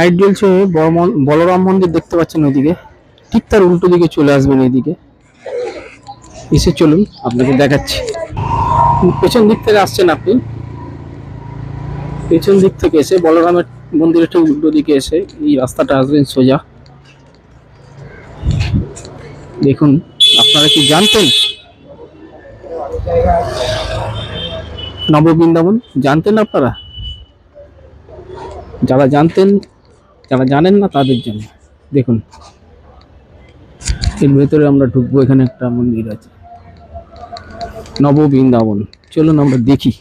Light জ্বলছে বলরাম মন্দির দেখতে পাচ্ছেন ওইদিকে। ঠিক তার উল্টো দিকে চলে আসবেন এইদিকে। এসে চলুন আপনাকে দেখাচ্ছি। পেছন দিক থেকে আসছেন আপনি। পেছন দিক থেকে এসে বলরামের মন্দিরের ঠিক উল্টো দিকে এসে এই রাস্তাটা আসবেন সোজা। দেখুন, আপনারা কি জানতেন? নববৃন্দাবন, জানতেন আপনারা? যারা জানতেন যারা জানেন না তাদের জন্য। দেখুন এর ভেতরে আমরা ঢুকবো, এখানে একটা মন্দির আছে। নববৃন্দাবন। চলুন আমরা দেখি।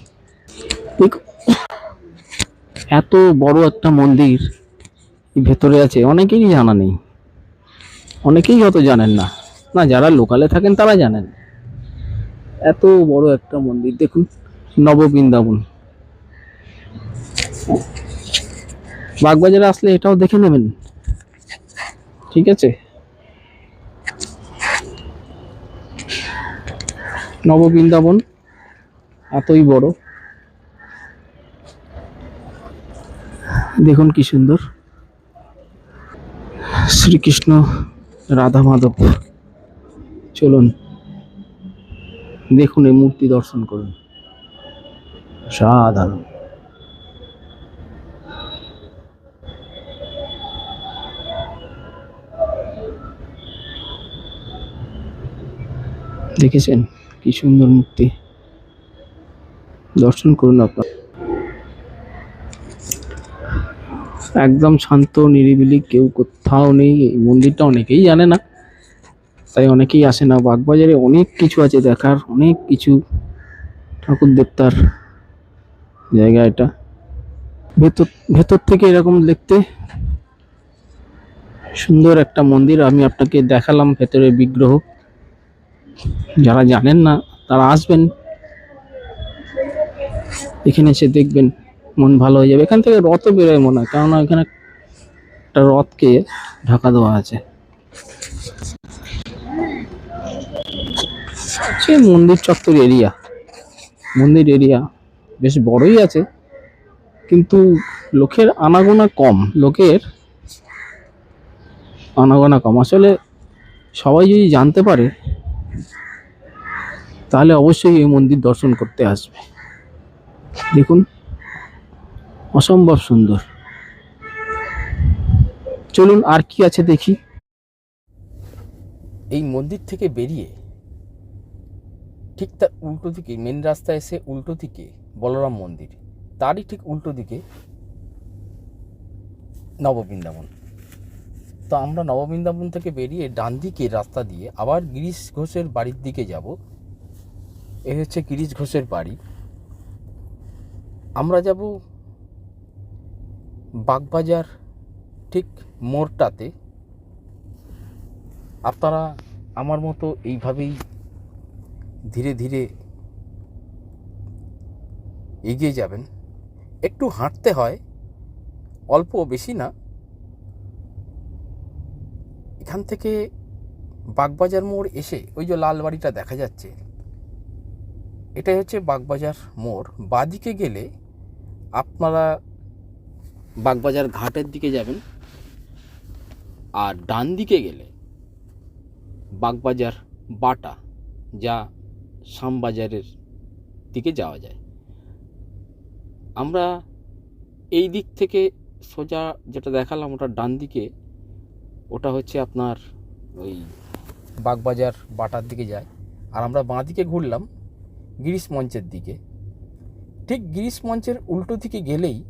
এত বড় একটা মন্দির ভেতরে আছে, অনেকেরই জানা নেই। অনেকেই হয়তো জানেন না। না, যারা লোকালে থাকেন তারা জানেন। এত বড় একটা মন্দির। দেখুন, নববৃন্দাবন। বাগবাজারে আসলে এটাও দেখে নেবেন। ঠিক আছে? নববৃন্দাবন, এতই বড়। দেখুন কি সুন্দর। শ্রীকৃষ্ণ রাধা মাধব। চলুন, দেখুন এই মূর্তি দর্শন করুন। সাধারণ দেখেছেন? কি সুন্দর মূর্তি। দর্শন করুন আপনার। একদম শান্ত, নিরিবিলি, কেউ কোথাও নেই। এই মন্দিরটা অনেকেই জানে না। তাই অনেকেই আসে না। বাগবাজারে অনেক কিছু আছে দেখার, অনেক কিছু ঠাকুর দেবতার জায়গা এটা। ভেতর ভেতর থেকে এরকম দেখতে সুন্দর একটা মন্দির। আমি আপনাকে দেখালাম ভেতরে বিগ্রহ। যারা জানেন না, তারা আসবেন। এখানে এসে দেখবেন মন ভালো হয়ে যাবে। এখান থেকে রথও বেরোয় মনে হয়, কেননা এখানে একটা রথকে ঢাকা দেওয়া আছে। মন্দির চত্বর এরিয়া। মন্দির এরিয়া বেশ বড়ই আছে, কিন্তু লোকের আনাগোনা কম। লোকের আনাগোনা কম। আসলে সবাই যদি জানতে পারে তাহলে অবশ্যই এই মন্দির দর্শন করতে আসবে। দেখুন, অসম্ভব সুন্দর। চলুন আর কি আছে দেখি। এই মন্দির থেকে বেরিয়ে ঠিক তার উল্টো দিকে মেন রাস্তা এসে উল্টো দিকে বলরাম মন্দির। তারই ঠিক উল্টো দিকে নববৃন্দাবন। তো আমরা নববৃন্দাবন থেকে বেরিয়ে ডান দিকে রাস্তা দিয়ে আবার গিরিশ ঘোষের বাড়ির দিকে যাব। এ হচ্ছে গিরিশ ঘোষের বাড়ি। আমরা যাব বাগবাজার ঠিক মোড়টাতে। আপনারা আমার মতো এইভাবেই ধীরে ধীরে এগিয়ে যাবেন। একটু হাঁটতে হয়, অল্প বেশি না। এখান থেকে বাগবাজার মোড় এসে ওই যে লাল বাড়িটা দেখা যাচ্ছে। এটাই হচ্ছে বাগবাজার মোড়। বাদিকে গেলে আপনারা বাগবাজার ঘাটের দিকে যাবেন আর ডান দিকে গেলে বাগবাজার বাটা, যা শ্যামবাজারের দিকে যাওয়া যায়। আমরা এই দিক থেকে সোজা যেটা দেখালাম ওটা ডান দিকে ওটা হচ্ছে আপনার ওই বাগবাজার বাটার দিকে যায়। আর আমরা বাঁ দিকে ঘুরলাম গিরিশ মঞ্চের দিকে। ঠিক গিরিশ মঞ্চের উল্টো দিকে গেলেই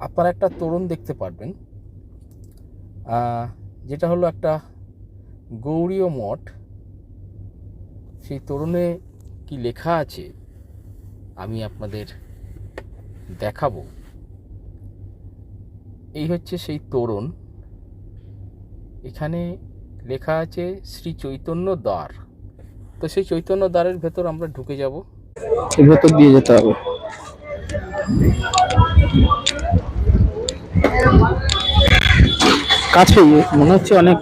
আপনারা একটা তোরণ দেখতে পারবেন। যেটা হলো একটা গৌরীয় মঠ। সেই তোরণে কি লেখা আছে, আমি আপনাদের দেখাবো। এই হচ্ছে সেই তোরণ। এখানে লেখা আছে, শ্রী চৈতন্য দ্বার। তো সেই চৈতন্য দ্বারের ভেতর আমরা ঢুকে যাব। এর ভেতর দিয়ে যেতে হবে। কাছেই, মনে হচ্ছে অনেক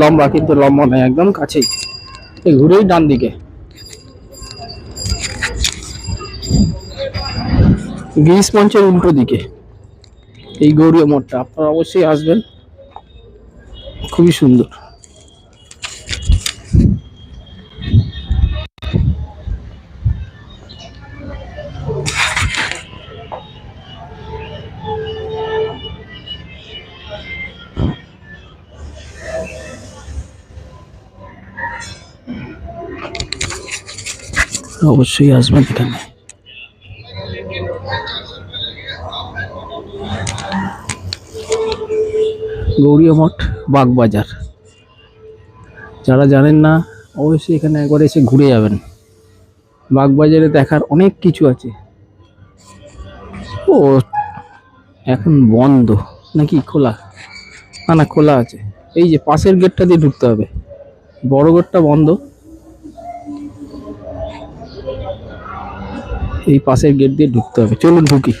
লম্বা, কিন্তু লম্বা নয়, একদম কাছেই। এই ঘুরেই ডান দিকে। গিরিশ মঞ্চের উল্টো দিকে। এই গৌরীয় মঠটা, আপনারা অবশ্যই আসবেন। খুবই সুন্দর। অবশ্যই আসবেন এখানে। গৌরীয় মঠ, বাগবাজার। যারা জানেন না, অবশ্যই এখানে একবার এসে ঘুরে যাবেন। বাগবাজারে দেখার অনেক কিছু আছে। ও, এখন বন্ধ। নাকি খোলা? না না, খোলা আছে। এই যে পাশের গেটটা দিয়ে ঢুকতে হবে। বড় গেটটা বন্ধ। এই পাশের গেট দিয়ে ঢুকতে হবে। চলুন ঢুকি।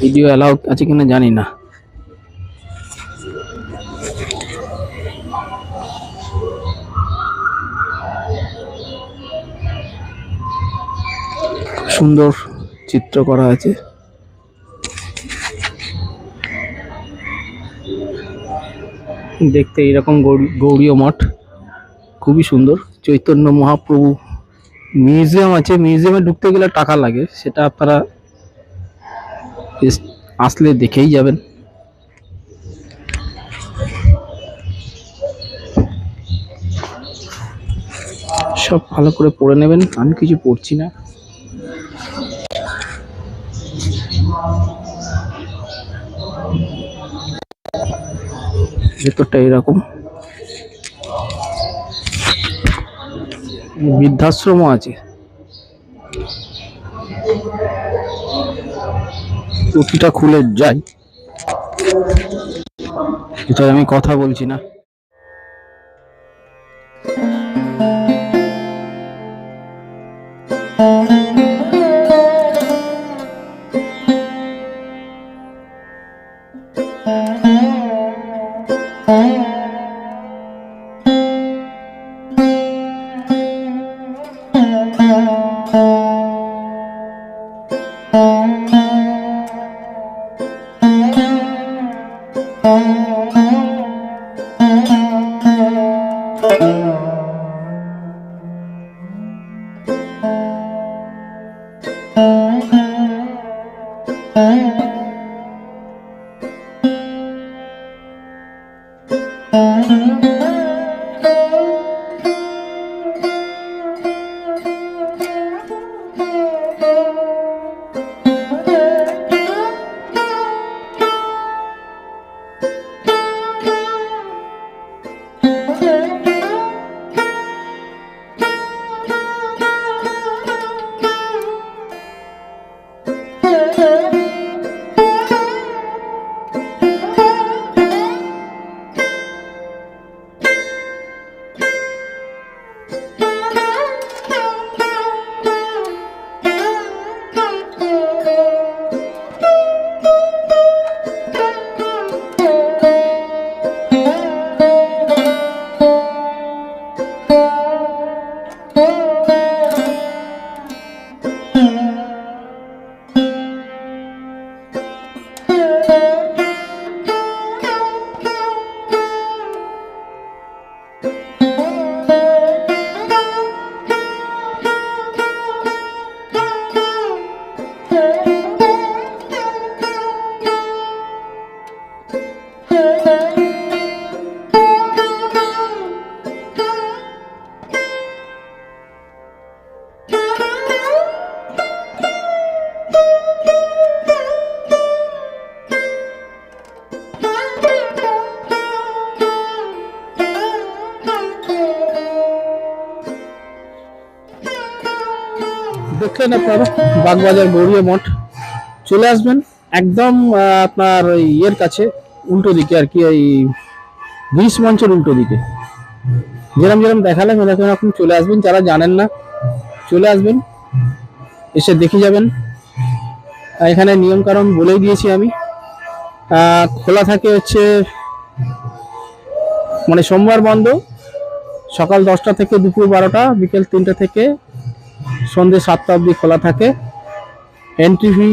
ভিডিও অ্যালাউ আছে কিনা জানি না। সুন্দর চিত্র করা আছে। দেখতে এরকম গৌরী- গৌরীয় মঠ। খুবই সুন্দর। চৈতন্য মহাপ্রভু মিউজিয়াম আছে, মিউজিয়ামে ঢুকতে গেলে টাকা লাগে, সেটা আপনারা আসলে দেখেই যাবেন। সব ভালো করে পড়ে নেবেন, আমি কিছু পড়ছি না। ভেতরটা এরকম। বৃদ্ধাশ্রমও আছে। টুপিটা খুলে যাই। এটা আমি কথা বলছি না। Okay. দেখলেন আপনারা বাগবাজার গৌরীয় মঠ। চলে আসবেন। একদম আপনার ইয়ের কাছে, উল্টো দিকে আর কি ওই ব্রিজ মঞ্চের উল্টো দিকে। যেরকম যেরকম দেখালাম, এরকম এরকম চলে আসবেন, যারা জানেন না, চলে আসবেন, এসে দেখে যাবেন। এখানে নিয়ম কারণ বলেই দিয়েছি আমি। খোলা থাকে হচ্ছে মানে সোমবার বন্ধ, সকাল দশটা থেকে দুপুর বারোটা, বিকেল তিনটে থেকে সন্ধ্যে সাতটা অবধি খোলা থাকে। এন্ট্রি ফি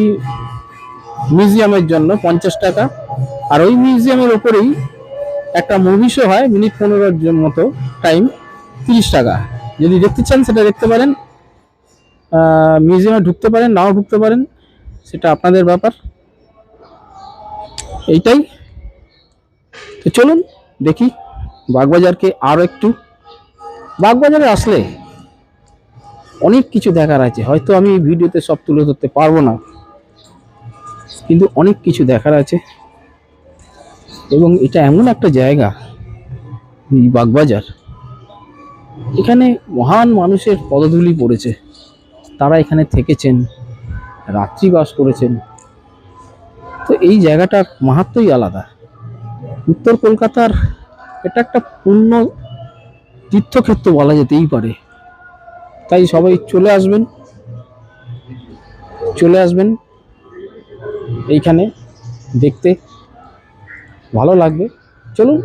মিউজিয়ামের জন্য পঞ্চাশ টাকা। আর ওই মিউজিয়ামের ওপরেই একটা মুভি শো হয়, মিনিট পনেরোর মতো টাইম তিরিশ টাকা। যদি দেখতে চান সেটা দেখতে পারেন। মিউজিয়ামে ঢুকতে পারেন, নাও ঢুকতে পারেন, সেটা আপনাদের ব্যাপার। এইটাই। তো চলুন, দেখি বাগবাজারকে আরও একটু। বাগবাজারে আসলে অনেক কিছু দেখার আছে। হয়তো আমি ভিডিওতে সব তুলে ধরতে পারব না। কিন্তু অনেক কিছু দেখার আছে। এবং এটা এমন একটা জায়গা বাগবাজার। এখানে মহান মানুষের পদধূলি পড়েছে। তারা এখানে থেকেছেন রাত্রিবাস করেছেন। তো এই জায়গাটার মাহাত্মই আলাদা। উত্তর কলকাতার এটা একটা পূর্ণ তীর্থক্ষেত্র বলা যেতেই পারে। তাই সবাই চলে আসবেন চলে আসবেন। এইখানে দেখতে ভালো লাগবে। চলুন,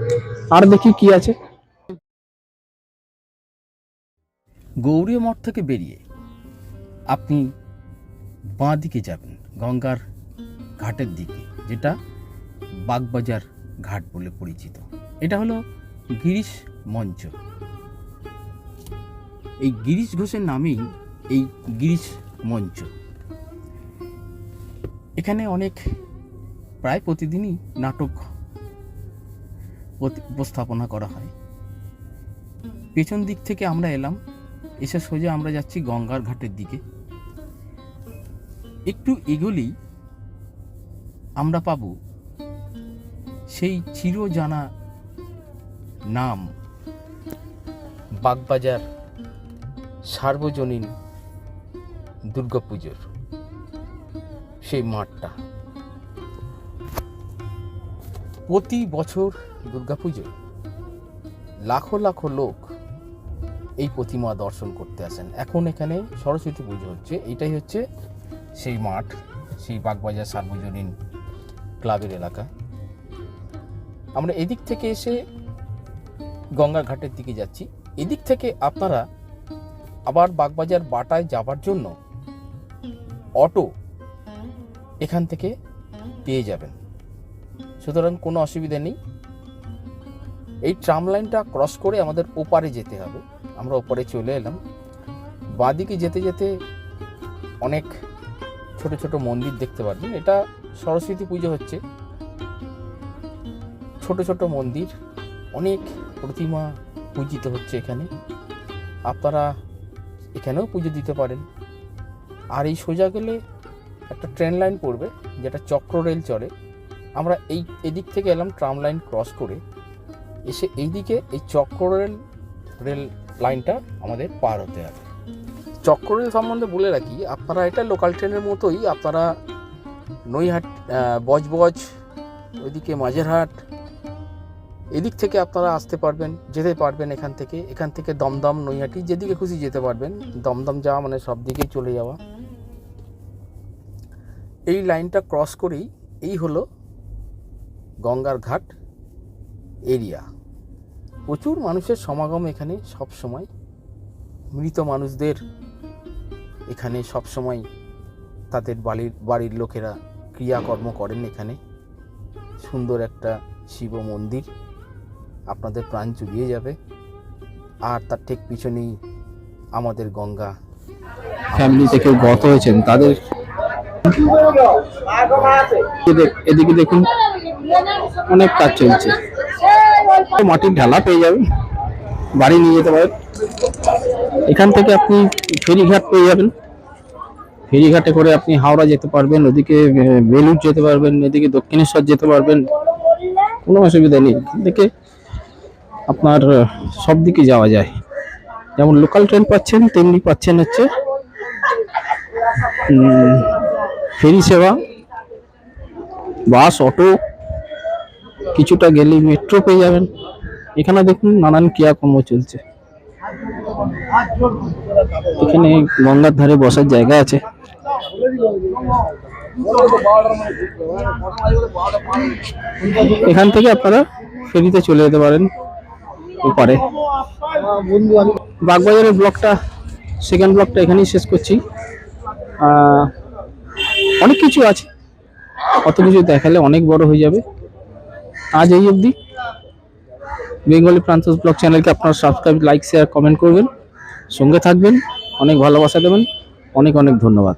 আর দেখি কি আছে। গৌরী মঠ থেকে বেরিয়ে আপনি বাঁ দিকে যাবেন, গঙ্গার ঘাটের দিকে, যেটা বাগবাজার ঘাট বলে পরিচিত। এটা হলো গিরিশ মঞ্চ। এই গিরিশ ঘোষের নামেই এই গিরিশ মঞ্চ। এখানে অনেক, প্রায় প্রতিদিনই নাটক উপস্থাপনা করা হয়। পেছন দিক থেকে আমরা এলাম, এসে সোজা আমরা যাচ্ছি গঙ্গার ঘাটের দিকে। একটু এগোলেই আমরা পাবো সেই চিরজানা নাম বাগবাজার সার্বজনীন দুর্গাপুজোর। সেই মাঠটা। প্রতি বছর দুর্গাপুজো লাখো লাখো লোক এই প্রতিমা দর্শন করতে আসেন। এখন এখানে সরস্বতী পুজো হচ্ছে, এটাই হচ্ছে সেই মাঠ, সেই বাগবাজার সার্বজনীন ক্লাবের এলাকা। আমরা এদিক থেকে এসে গঙ্গা ঘাটের দিকে যাচ্ছি। এদিক থেকে আপনারা আবার বাগবাজার বাটায় যাবার জন্য অটো এখান থেকে পেয়ে যাবেন। সুতরাং কোনো অসুবিধা নেই। এই ট্রাম লাইনটা ক্রস করে আমাদের ওপারে যেতে হবে। আমরা ওপারে চলে এলাম। বাঁদিকে যেতে যেতে অনেক ছোট ছোট মন্দির দেখতে পারবেন। এটা সরস্বতী পুজো হচ্ছে। ছোট ছোট মন্দির, অনেক প্রতিমা পূজিত হচ্ছে এখানে। আপনারা এখানেও পুজো দিতে পারেন। আর এই সোজা গেলে একটা ট্রেন লাইন পড়বে, যেটা চক্র রেল চলে আমরা এই, এদিক থেকে এলাম ট্রাম লাইন ক্রস করে। এসে এইদিকে এই চক্র রেল রেল লাইনটা আমাদের পার হতে হবে। চক্র রেল সম্বন্ধে বলে রাখি, আপনারা এটা লোকাল ট্রেনের মতোই, আপনারা নৈহাট বজবজ, ওইদিকে মাঝেরহাট, এদিক থেকে আপনারা আসতে পারবেন, যেতে পারবেন এখান থেকে। এখান থেকে দমদম, নৈহাটি, যেদিকে খুশি যেতে পারবেন। দমদম যাওয়া মানে সব দিকেই চলে যাওয়া। এই লাইনটা ক্রস করেই এই হলো গঙ্গার ঘাট এরিয়া প্রচুর মানুষের সমাগম এখানে সব সময়। মৃত মানুষদের এখানে সব সময় তাদের বাড়ির বাড়ির লোকেরা ক্রিয়াকর্ম করেন এখানে। সুন্দর একটা শিব মন্দির, আপনাদের প্রাণ জুড়িয়ে যাবে। আর তার ঠিক পিছনেই আমাদের গঙ্গা। ফ্যামিলি থেকে গত হয়েছেন, তাদের এদিকে- দেখুন, অনেক কাজ চলছে। মাটির ঢালা পেয়ে যাবেন, বাড়ি নিয়ে যেতে পারেন। এখান থেকে আপনি ফেরিঘাট পেয়ে যাবেন। ফেরিঘাটে করে আপনি হাওড়া যেতে পারবেন, ওদিকে বেলুর যেতে পারবেন, এদিকে দক্ষিণেশ্বর যেতে পারবেন। কোনো অসুবিধা নেই। থেকে আপনার সব দিকে যাওয়া যায়। যেমন লোকাল ট্রেন পাচ্ছেন, তেমনি পাচ্ছেন হচ্ছে ফেরি সেবা, বাস, অটো, কিছুটা গেলেই মেট্রো পেয়ে যাবেন। এখানে দেখুন নানান ক্রিয়াকর্ম চলছে। এখানে গঙ্গার ধারে বসার জায়গা আছে। এখান থেকে আপনারা ফেরিতে চলে যেতে পারেন ওপারে। বাগবাজারের ব্লকটা সেকেন্ড ব্লকটা এখানেই শেষ করছি। অনেক কিছু আছে। অত কিছু দেখালে অনেক বড় হয়ে যাবে। আজ এই অবধি। বেঙ্গলি প্রান্তস ব্লগ চ্যানেলকে আপনারা সাবস্ক্রাইব লাইক শেয়ার কমেন্ট করবেন। সঙ্গে থাকবেন। অনেক ভালোবাসা দেবেন। অনেক অনেক ধন্যবাদ।